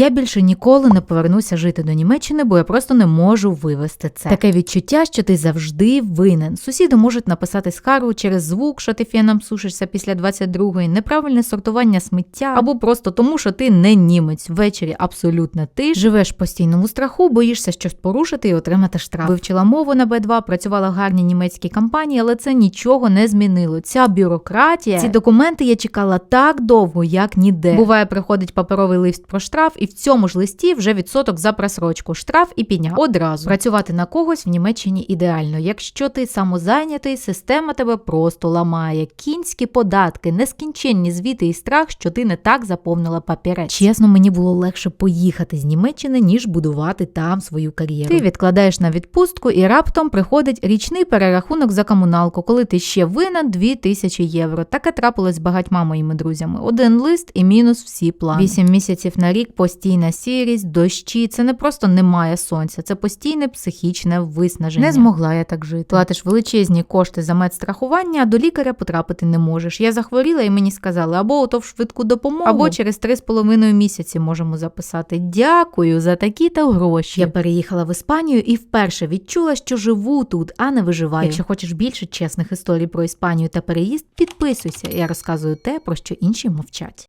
Я більше ніколи не повернуся жити до Німеччини, бо я просто не можу вивести це. Таке відчуття, що ти завжди винен. Сусіди можуть написати скаргу через звук, що ти феном сушишся після 22-ї, неправильне сортування сміття, або просто тому, що ти не німець. Ввечері абсолютно ти живеш в постійному страху, боїшся щось порушити і отримати штраф. Вивчила мову на Б2, працювала в гарній німецькій компанії, але це нічого не змінило. Ця бюрократія, ці документи я чекала так довго, як ніде. Буває, приходить паперовий лист про штраф, і в цьому ж листі вже відсоток за просрочку. Штраф і пеня одразу. Працювати на когось в Німеччині ідеально. Якщо ти самозайнятий, система тебе просто ламає. Кінські податки, нескінченні звіти і страх, що ти не так заповнила папірець. Чесно, мені було легше поїхати з Німеччини, ніж будувати там свою кар'єру. Ти відкладаєш на відпустку і раптом приходить річний перерахунок за комуналку, коли ти ще винен 2000 євро. Таке трапилось з багатьма моїми друзями. Один лист і мінус всі плани. Вісім місяців на рік постійна сірість, дощі. Це не просто немає сонця, це постійне психічне виснаження. Не змогла я так жити. Платиш величезні кошти за медстрахування, а до лікаря потрапити не можеш. Я захворіла і мені сказали або ото в швидку допомогу, або через три з половиною місяці можемо записати. Дякую за такі та гроші. Я переїхала в Іспанію і вперше відчула, що живу тут, а не виживаю. Якщо хочеш більше чесних історій про Іспанію та переїзд, підписуйся. Я розказую те, про що інші мовчать.